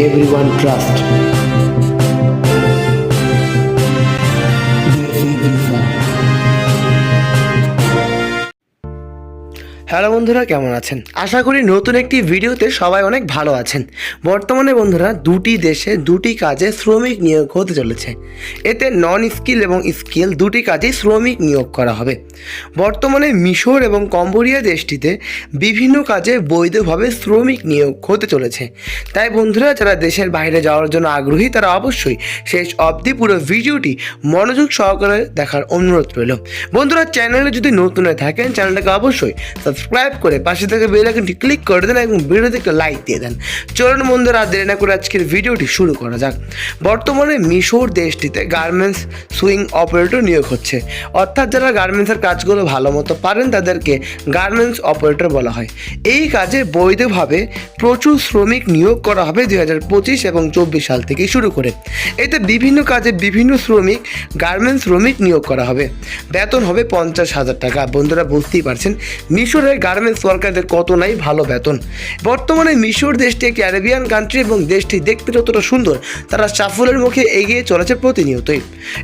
everyone trusts. Hello বন্ধুরা, কেমন আছেন? আশা করি নতুন একটি ভিডিওতে সবাই অনেক ভালো আছেন। বর্তমানে বন্ধুরা, দুটি দেশে দুটি কাজে শ্রমিক নিয়োগ হতে চলেছে। এতে নন স্কিল এবং স্কিল দুটি কাজেই শ্রমিক নিয়োগ করা হবে। বর্তমানে মিশর এবং কম্বোডিয়া দেশটিতে বিভিন্ন কাজে বৈধভাবে শ্রমিক নিয়োগ হতে চলেছে। তাই বন্ধুরা, যারা দেশের বাইরে যাওয়ার জন্য আগ্রহী, তারা অবশ্যই শেষ অবধি পুরো ভিডিওটি মনোযোগ সহকারে দেখার অনুরোধ রইল। বন্ধুরা চ্যানেলে যদি নতুন হয়ে থাকেন চ্যানেলটাকে অবশ্যই করে পাশে থেকে বেল আইকনটি ক্লিক করে দেন এবং ভিডিওতে লাইক দিয়ে দেন। চলুন বন্ধুরা দেরি না করে আজকের ভিডিওটি শুরু করা যাক। বর্তমানে মিশর দেশটিতে গার্মেন্টস সুইং অপারেটর নিয়োগ হচ্ছে। অর্থাৎ যারা গার্মেন্টসের কাজগুলো ভালো মতো পারেন, তাদেরকে গার্মেন্টস অপারেটর বলা হয়। এই কাজে বৈধভাবে প্রচুর শ্রমিক নিয়োগ করা হবে দুই হাজার পঁচিশ এবং চব্বিশ সাল থেকে শুরু করে। এতে বিভিন্ন কাজে বিভিন্ন শ্রমিক গার্মেন্টস শ্রমিক নিয়োগ করা হবে। বেতন হবে পঞ্চাশ হাজার টাকা। বন্ধুরা, বুঝতেই পারছেন? মিশরের গার্মেন্টস ওয়ার্কারদের কত নাই ভালো বেতন। বর্তমানে মিশর দেশটি একটি অ্যারেবিয়ান কান্ট্রি এবং দেশটি দেখতে যতটা সুন্দর, তারা সাফল্যের মুখে এগিয়ে চলেছে প্রতিনিয়তই।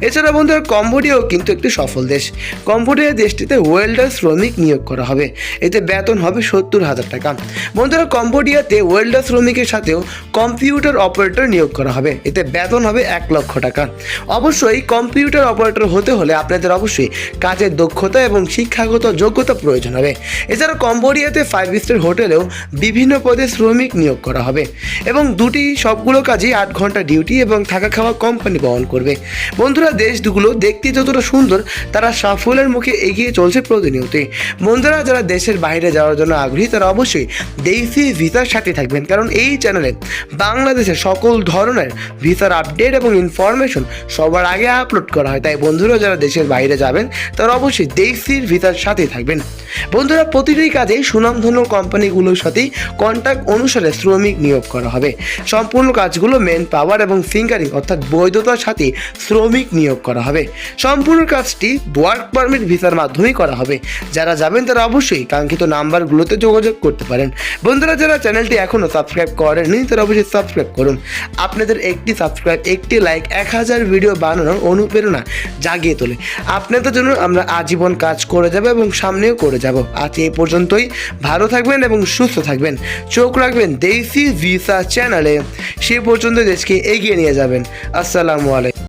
এছাড়া বন্ধুরা, কম্বোডিয়াও কিন্তু একটি সফল দেশ। কম্বোডিয়া দেশটিতে ওয়েল্ডার শ্রমিক নিয়োগ করা হবে। এতে বেতন হবে সত্তর হাজার টাকা। বন্ধুরা, কম্বোডিয়াতে ওয়েল্ডার শ্রমিকের সাথেও কম্পিউটার অপারেটর নিয়োগ করা হবে। এতে বেতন হবে এক লক্ষ টাকা। অবশ্যই কম্পিউটার অপারেটর হতে হলে আপনাদের অবশ্যই কাজের দক্ষতা এবং শিক্ষাগত যোগ্যতা প্রয়োজন হবে। এছাড়া কম্বোডিয়াতে ফাইভ স্টার হোটেলেও বিভিন্ন পদে শ্রমিক নিয়োগ করা হবে এবং দুটি সবগুলো কাজই আট ঘণ্টা ডিউটি এবং থাকা খাওয়া কোম্পানি বহন করবে। বন্ধুরা, দেশগুলো দেখতে যতটা সুন্দর, তারা সাফল্যের মুখে এগিয়ে চলছে প্রতিনিয়তই। বন্ধুরা, যারা দেশের বাইরে যাওয়ার জন্য আগ্রহী, তারা অবশ্যই দেশি ভিসার সাথে থাকবেন, কারণ এই চ্যানেলে বাংলাদেশের সকল ধরনের ভিসার আপডেট এবং ইনফরমেশন সবার আগে আপলোড করা হয়। তাই বন্ধুরা, যারা দেশের বাইরে যাবেন, তারা অবশ্যই দেশির ভিসার সাথে থাকবেন। বন্ধুরা প্রতিটি কাজেই সুনামধন্য কোম্পানিগুলোর সাথেই কন্ট্যাক্ট অনুসারে শ্রমিক নিয়োগ করা হবে। সম্পূর্ণ কাজগুলো মেন পাওয়ার এবং ফিঙ্গারিং অর্থাৎ বৈধতার সাথে শ্রমিক নিয়োগ করা হবে। সম্পূর্ণ কাজটি ওয়ার্ক পারমিট ভিসার মাধ্যমেই করা হবে। যারা যাবেন তারা অবশ্যই কাঙ্ক্ষিত নাম্বারগুলোতে যোগাযোগ করতে পারেন। বন্ধুরা, যারা চ্যানেলটি এখনও সাবস্ক্রাইব করেননি, তারা অবশ্যই সাবস্ক্রাইব করুন। আপনাদের একটি সাবস্ক্রাইব একটি লাইক এক হাজার ভিডিও বানানোর অনুপ্রেরণা জাগিয়ে তোলে। আপনাদের জন্য আমরা আজীবন কাজ করে যাব এবং সামনেও করে যাব। আজ এই পর্যন্তই। ভালো থাকবেন এবং সুস্থ থাকবেন। চোখ রাখবেন দেশি ভিসা চ্যানেলে। সে পর্যন্ত দেশকে এগিয়ে নিয়ে যাবেন। আসসালামু আলাইকুম।